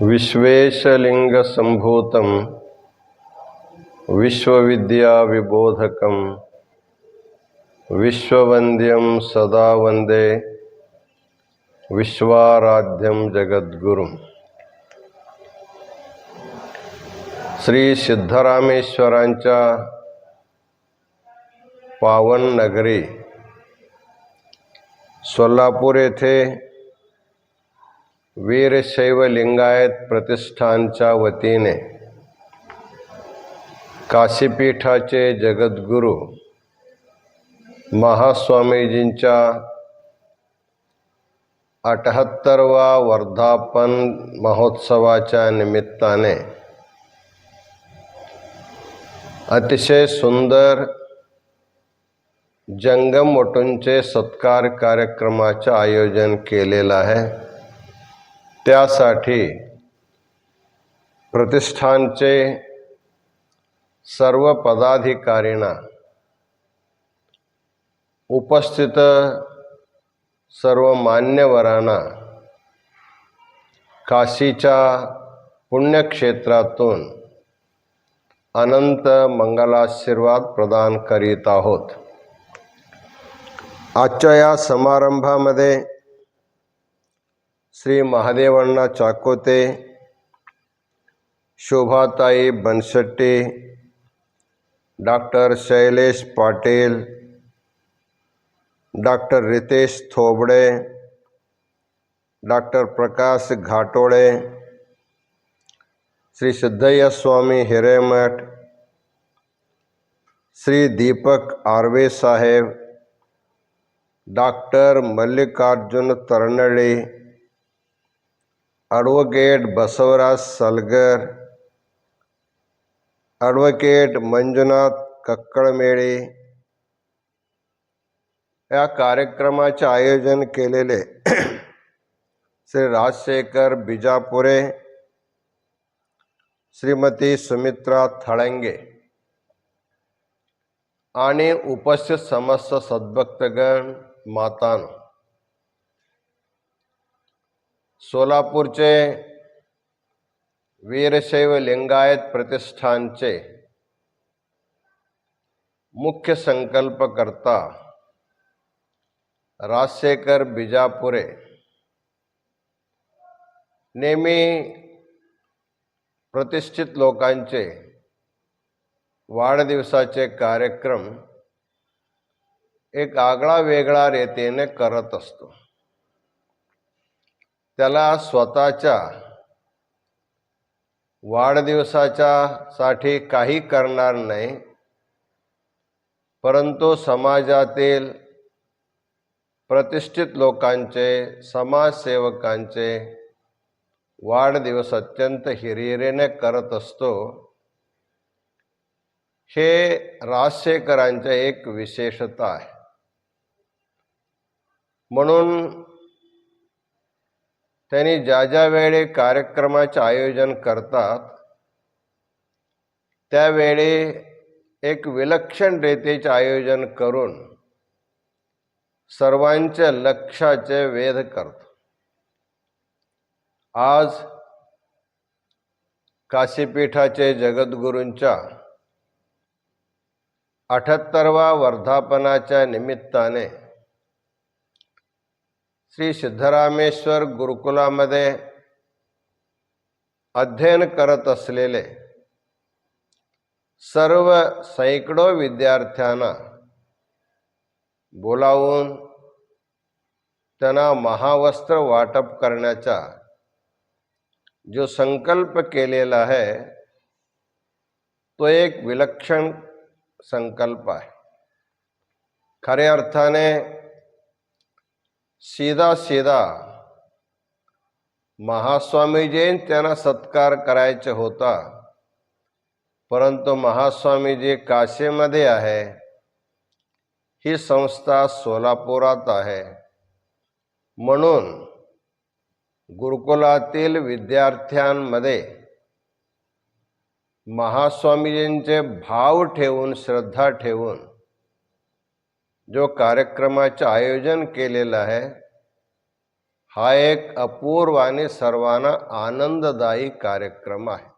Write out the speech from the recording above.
विश्वेशलिङ्गसम्भूतं विश्वविद्याविबोधकं विश्ववन्द्यं सदा वन्दे विश्वाराध्यं जगद्गुरुं श्री सिद्धरामेश्वरांच्या पावन नगरी सोलापूर येथे वीरशैव लिंगायत प्रतिष्ठानच्या वतीने काशीपीठाचे जगद्गुरू महास्वामीजींच्या अठ्याहत्तरवा वर्धापन महोत्सवाच्या निमित्ताने अतिशय सुंदर जंगमवटूंचे सत्कार कार्यक्रमाचे आयोजन केलेलं आहे. त्यासाठी प्रतिष्ठानचे सर्व पदाधिकारींना उपस्थित सर्व मान्यवरांना काशीच्या पुण्यक्षेत्रातून अनंत मंगलाशीर्वाद प्रदान करीत आहोत. आजच्या या समारंभामध्ये Shri Mahadevan Chakote, Shobhatai Bansatte, doctor Shailesh Patil, doctor Ritesh Thobade, doctor Prakash Ghatode, Shri Siddhayya Swami Hiremath, Shri Deepak Arve साहेब, doctor Mallikarjun Tarandi advocate Basavraj Salgar advocate Manjunath Kakkalmele या कार्यक्रमाचे आयोजन केलेले श्री राजशेखर बिजापुरे श्रीमती सुमित्रा थळंगे आणि उपस्थित समस्त सद्भक्तगण मातान. सोलापूरचे वीरशैव लिंगायत प्रतिष्ठानचे मुख्य संकल्पकर्ता राजशेखर बिजापुरे. नेहमी प्रतिष्ठित लोकांचे वाढदिवसाचे कार्यक्रम एक आगळा वेगळा रीतीने करत असतो. त्याला स्वतःच्या वाढदिवसाच्या साठी काही करणार नाही परंतु समाजातील प्रतिष्ठित लोकांचे समाजसेवकांचे वाढदिवस अत्यंत हिरिरीने करत असतो. हे राजशेखरांचे एक विशेषता आहे. म्हणून त्यांनी ज्या ज्या वेळे कार्यक्रमाचे आयोजन करतात त्यावेळी एक विलक्षण रीतीचे आयोजन करून सर्वांच्या लक्षाचे वेध करतो आज काशीपीठाचे जगद्गुरूंच्या अठ्याहत्तरवा वर्धापनाच्या निमित्ताने श्री सिद्धरामेश्वर गुरुकुलामध्ये अध्ययन करत असलेले सर्व सैकडो विद्यार्थ्यांना बोलावून त्यांना महावस्त्र वाटप करण्याचा जो संकल्प केलेला आहे तो एक विलक्षण संकल्प आहे खऱ्या अर्थाने सीधा सीधा महास्वामीजीं त्यांना सत्कार करायचा होता. परंतु महास्वामीजी काशीमध्ये आहे. ही संस्था सोलापुरात आहे. म्हणून गुरुकुलातील विद्यार्थ्यांमध्ये महास्वामीजींचे भाव ठेवून श्रद्धा ठेवून जो कार्यक्रमाचे आयोजन केलेलं आहे हा एक अपूर्व आणि सर्वांना आनंददायी कार्यक्रम आहे.